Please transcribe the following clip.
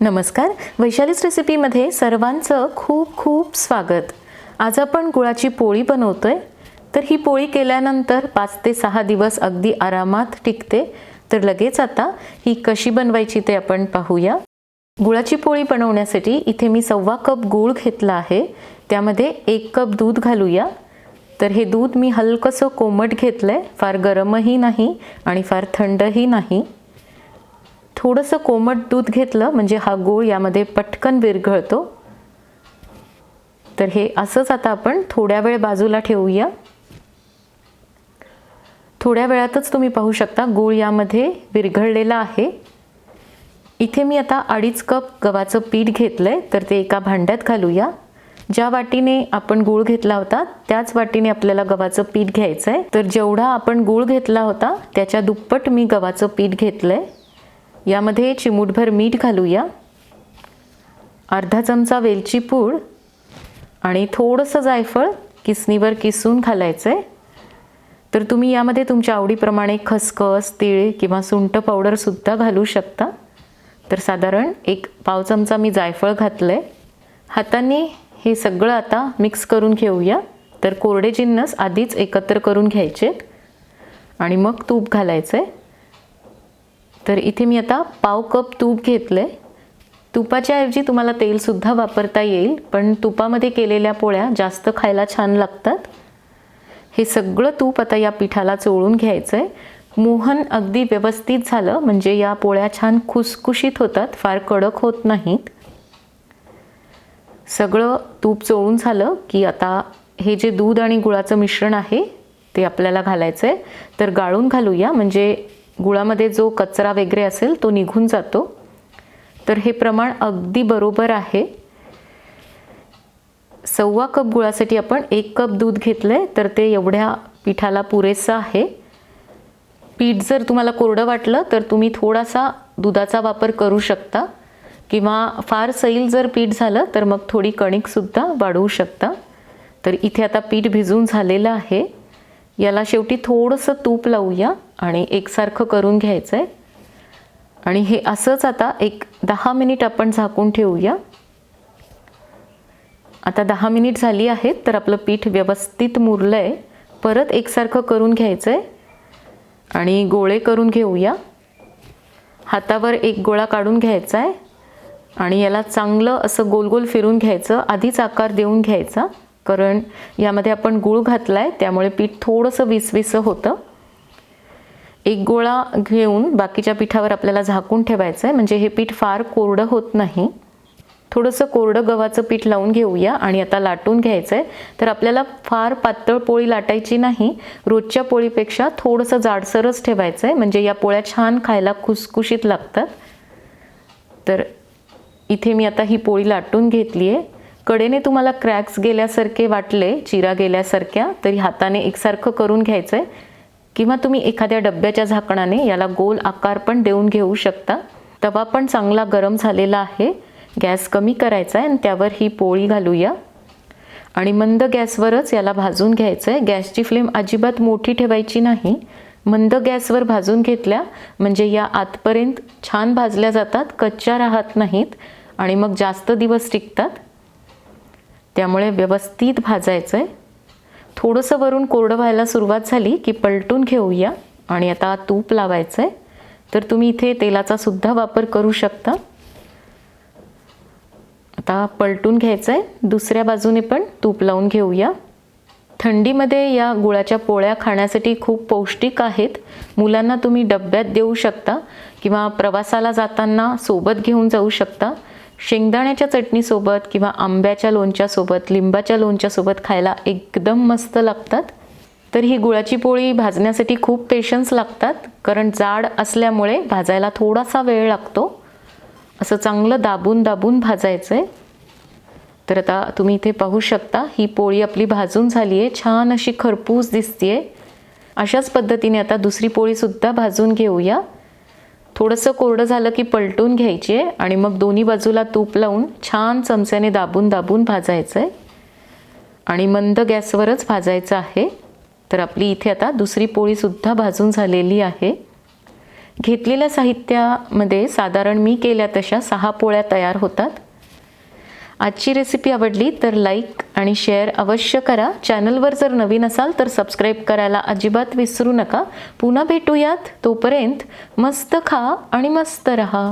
नमस्कार. वैशालीच रेसिपीमध्ये सर्वांचं खूप खूप स्वागत. आज आपण गुळाची पोळी बनवतोय. तर ही पोळी केल्यानंतर पाच ते सहा दिवस अगदी आरामात टिकते. तर लगेच आता ही कशी बनवायची ते आपण पाहूया. गुळाची पोळी बनवण्यासाठी इथे मी सव्वा कप गूळ घेतला आहे. त्यामध्ये एक कप दूध घालूया. तर हे दूध मी हलकंसं कोमट घेतलं आहे फार गरमही नाही आणि फार थंडही नाही. थोडंसं कोमट दूध घेतलं म्हणजे हा गूळ यामध्ये पटकन विरघळतो. तर हे असंच आता आपण थोड्या वेळ बाजूला ठेवूया. थोड्या वेळातच तुम्ही पाहू शकता गूळ यामध्ये विरघळलेला आहे. इथे मी आता अडीच कप गव्हाचं पीठ घेतलं आहे तर ते एका भांड्यात घालूया. ज्या वाटीने आपण गूळ घेतला होता त्याच वाटीने आपल्याला गव्हाचं पीठ घ्यायचं आहे तर जेवढा आपण गूळ घेतला होता त्याच्या दुप्पट मी गव्हाचं पीठ घेतलं आहे यामध्ये चिमूटभर मीठ घालूया. अर्धा चमचा वेलची पूड आणि थोडंसं जायफळ किसनीवर किसून घालायचं आहे तर तुम्ही यामध्ये तुमच्या आवडीप्रमाणे खसखस तीळ किंवा सुंट पावडरसुद्धा घालू शकता. तर साधारण एक पाव चमचा मी जायफळ घातलं आहे हाताने हे सगळं आता मिक्स करून घेऊया. तर कोरडे जिन्नस आधीच एकत्र करून घ्यायचे आणि मग तूप घालायचं आहे तर इथे मी आता पाव कप तूप घेतलं आहे तुपाच्या ऐवजी तुम्हाला तेलसुद्धा वापरता येईल पण तुपामध्ये केलेल्या पोळ्या जास्त खायला छान लागतात. हे सगळं तूप आता या पिठाला चोळून घ्यायचं आहे मोहन अगदी व्यवस्थित झालं म्हणजे या पोळ्या छान खुसखुशीत होतात फार कडक होत नाहीत. सगळं तूप चोळून झालं की आता हे जे दूध आणि गुळाचं मिश्रण आहे ते आपल्याला घालायचं आहे तर गाळून घालूया म्हणजे गुळामध्ये जो कचरा वगैरे असेल तो निघून जातो. तर हे प्रमाण अगदी बरोबर आहे. सव्वा कप गुळासाठी आपण एक कप दूध घेतलं आहे तर ते एवढ्या पिठाला पुरेसं आहे. पीठ जर तुम्हाला कोरडं वाटलं तर तुम्ही थोडासा दुधाचा वापर करू शकता. किंवा फार सैल जर पीठ झालं तर मग थोडी कणिकसुद्धा वाढवू शकता. तर इथे आता पीठ भिजून झालेलं आहे. याला शेवटी थोडंसं तूप लावूया आणि एकसारखं करून घ्यायचं आहे आणि हे असंच आता एक दहा मिनिट आपण झाकून ठेवूया. आता दहा मिनिट झाली आहेत तर आपलं पीठ व्यवस्थित मुरलं आहे परत एकसारखं करून घ्यायचं आहे आणि गोळे करून घेऊया. हातावर एक गोळा काढून घ्यायचा आहे आणि याला चांगलं असं गोल गोल फिरून घ्यायचं. आधीच आकार देऊन घ्यायचा. कारण यामध्ये आपण गूळ घातला आहे त्यामुळे पीठ थोडंसं विसविसं होतं. एक गोळा घेऊन बाकीच्या पिठावर आपल्याला झाकून ठेवायचं आहे म्हणजे हे पीठ फार कोरडं होत नाही. थोडंसं कोरडं गव्हाचं पीठ लावून घेऊया आणि आता लाटून घ्यायचं आहे तर आपल्याला फार पातळ पोळी लाटायची नाही रोजच्या पोळीपेक्षा थोडंसं जाडसरच ठेवायचं आहे म्हणजे या पोळ्या छान खायला खुसखुशीत लागतात. तर इथे मी आता ही पोळी लाटून घेतली आहे कडेने तुम्हाला क्रॅक्स गेल्यासारखे वाटले चिरा गेल्यासारख्या तरी हाताने एकसारखं करून घ्यायचं आहे किंवा तुम्ही एखाद्या डब्याच्या झाकणाने याला गोल आकार पण देऊन घेऊ शकता. तवा पण चांगला गरम झालेला आहे. गॅस कमी करायचा आहे आणि त्यावर ही पोळी घालूया. आणि मंद गॅसवरच याला भाजून घ्यायचं आहे गॅसची फ्लेम अजिबात मोठी ठेवायची नाही. मंद गॅसवर भाजून घेतल्या म्हणजे या आतपर्यंत छान भाजल्या जातात कच्च्या राहत नाहीत आणि मग जास्त दिवस टिकतात. त्यामुळे व्यवस्थित भाजायचं आहे थोडंसं वरून कोरडं व्हायला सुरुवात झाली की पलटून घेऊया आणि आता तूप लावायचं आहे तर तुम्ही इथे तेलाचा सुद्धा वापर करू शकता. आता पलटून घ्यायचं आहे दुसऱ्या बाजूने पण तूप लावून घेऊया. थंडीमध्ये या गुळाच्या पोळ्या खाण्यासाठी खूप पौष्टिक आहेत. मुलांना तुम्ही डब्यात देऊ शकता किंवा प्रवासाला जाताना सोबत घेऊन जाऊ शकता. शेंगदाण्याच्या चटणीसोबत किंवा आंब्याच्या लोणच्यासोबत लिंबाच्या लोणच्यासोबत खायला एकदम मस्त लागतात. तर ही गुळाची पोळी भाजण्यासाठी खूप पेशन्स लागतात कारण जाड असल्यामुळे भाजायला थोडासा वेळ लागतो. असं चांगलं दाबून दाबून भाजायचं आहे तर आता तुम्ही इथे पाहू शकता ही पोळी आपली भाजून झाली आहे छान अशी खरपूस दिसते आहे अशाच पद्धतीने आता दुसरी पोळीसुद्धा भाजून घेऊया. थोडंसं कोरडं झालं की पलटून घ्यायची आहे आणि मग दोन्ही बाजूला तूप लावून छान चमच्याने दाबून दाबून भाजायचं आहे. आणि मंद गॅसवरच भाजायचं आहे. तर आपली इथे आता दुसरी पोळीसुद्धा भाजून झालेली आहे. घेतलेल्या साहित्यामध्ये साधारण मी केल्या तशा सहा पोळ्या तयार होतात. आजची रेसिपी आवडली तर लाईक आणि शेअर अवश्य करा. चॅनलवर जर नवीन असाल तर सबस्क्राईब करायला अजिबात विसरू नका. पुन्हा भेटूयात तोपर्यंत मस्त खा आणि मस्त रहा.